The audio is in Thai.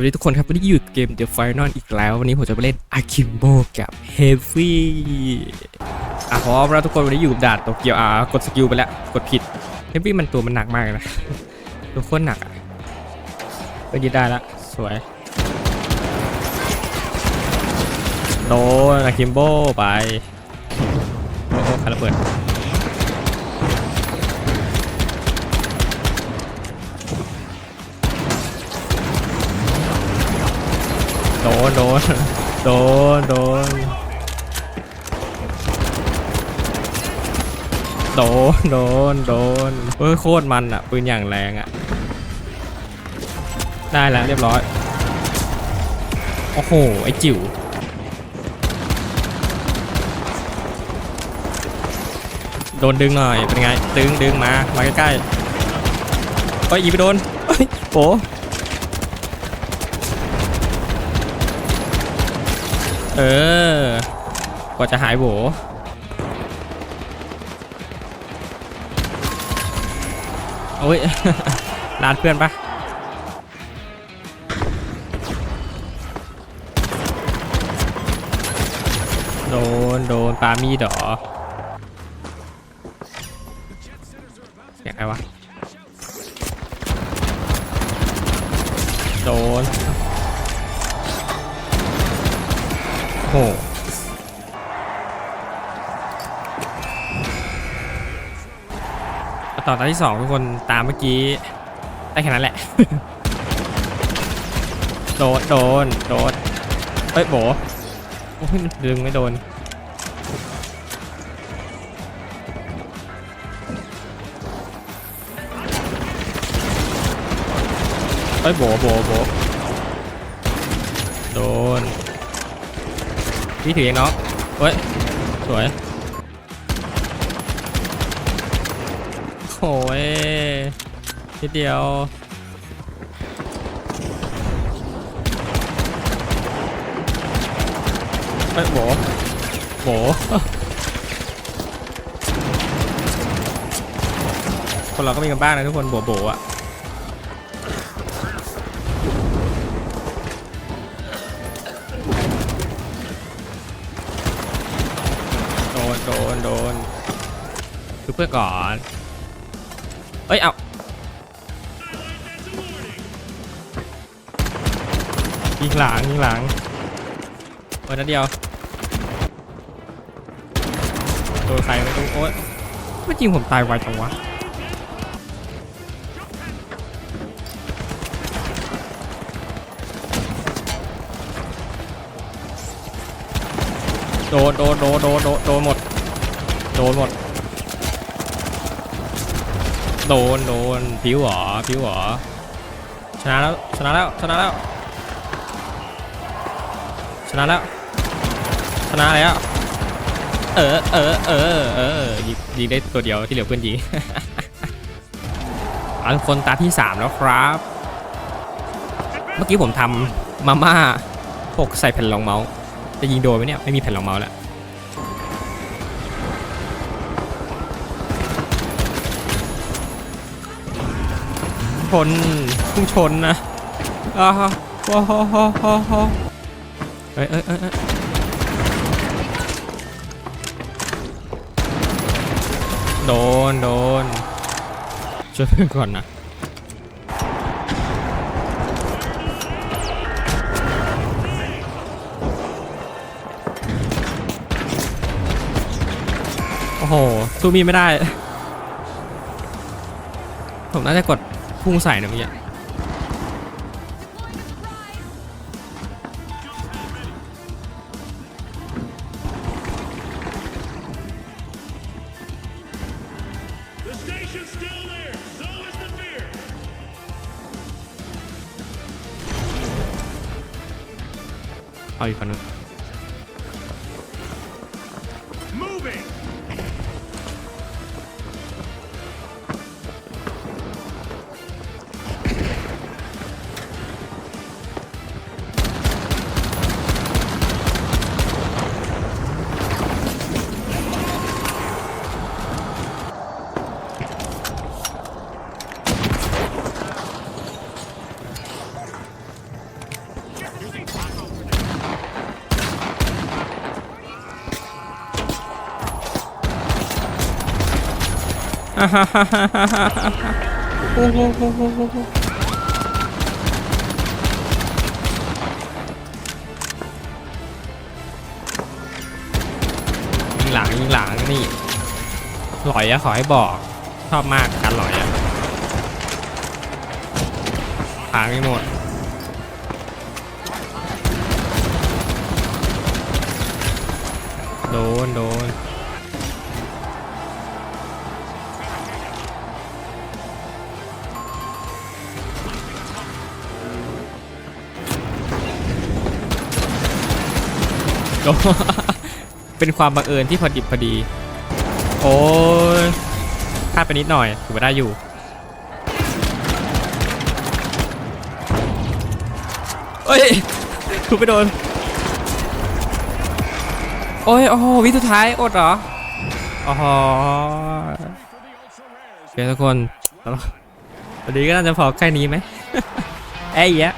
วัสดีทุกคนครับ วันนี้อยู่เกม The Final อีกแล้ว วันนี้ผมจะไปเล่น Akimbo กับ Heavy อะพร้อมแล้วทุกคนวันนี้อยู่กับด่านโตเกียวอ่ากดสกิลไปแล้ว กดผิด Heavy มันตัวมันหนักมากนะ ตัวโคตรหนักอะไปยืดได้ละสวย โดน Akimbo ไป โอ้โหครระเบิด นโดนโดนโดนโดนโดนโดนเฮ้ยโคตรมันอะปืนอย่างแรงอะ ได้แล้วเรียบร้อย โอ้โห ไอจิ๋วโดนดึงหน่อยเป็นไง ดึงดึงมา มาใกล้ๆเฮ้ยอีไปโดนเฮ้ เออ กว่าจะหายโหวโอ้ยลานเพื่อนปะโดน โดน ปามีดหรอเสียงใครวะ โดน โอ้โหต่อตอนที่สองทุกคนตามเมื่อกี้ได้แค่นั้นแหละ โดน โดน โดนเฮ้ยโบดึงไม่โดนเฮ้ยโบโบโบโดน พี่ถือเองเนาะเฮ้ย สวย โอ้ยนิดเดียว เฮ้ยโบโบคนเราก็มีกันบ้างนะทุกคนโบโบอะ ดนโดนคือเพื่อนก่อน เอ้ย เอายิงหลังยิงหลังเปิดนัดเดียวโดนใครไม่รู้โอ๊ยไม่จริงผมตายไวจังวะโดนโดนโดนโดนโดนโดนหมด โดนหมด โดนโดนผิวเหรอผิวเหรอชนะแล้วชนะแล้วชนะแล้วชนะแล้วชนะแล้วเออเออเออเออยิงยิงได้ตัวเดียวที่เหลือเพื่อนยิงอาทุกคนตาที่3แล้วครับ เมื่อกี้ผมทำมาม่าปกใส่แผ่นรองเมาส์จะยิงโดนไหมเนี่ยไม่มีแผ่นรองเมาส์แล้ว ชนพุ่งชนนะอ้าวโอ้โหโหโหโหเอ้ยเอ้ยเอ้ยเอ้ยโดนโดนช่วยเพื่อนก่อนนะโอ้โหสู้มีไม่ได้ ผมน่าจะกด พุ่งใส่นะเมื่อกี้เอาอีกคนนึง ยิงหลังยิงหลังนี่หลอยอะขอให้บอก ชอบมากการหลอยอะทางไม่หมดโดนโดน เป็นความบังเอิญที่พอดิบพอดี โอ้ยพลาดไปนิดหน่อยถือว่าได้อยู่ เอ้ยถูกไปโดน โอ้ย โอ้โหวิสุดท้าย อดเหรออ้โหโอเคทุกคนแล้ววันนี้ก็น่าจะพอแค่นี้ไหม ไอ้เหี้ยะ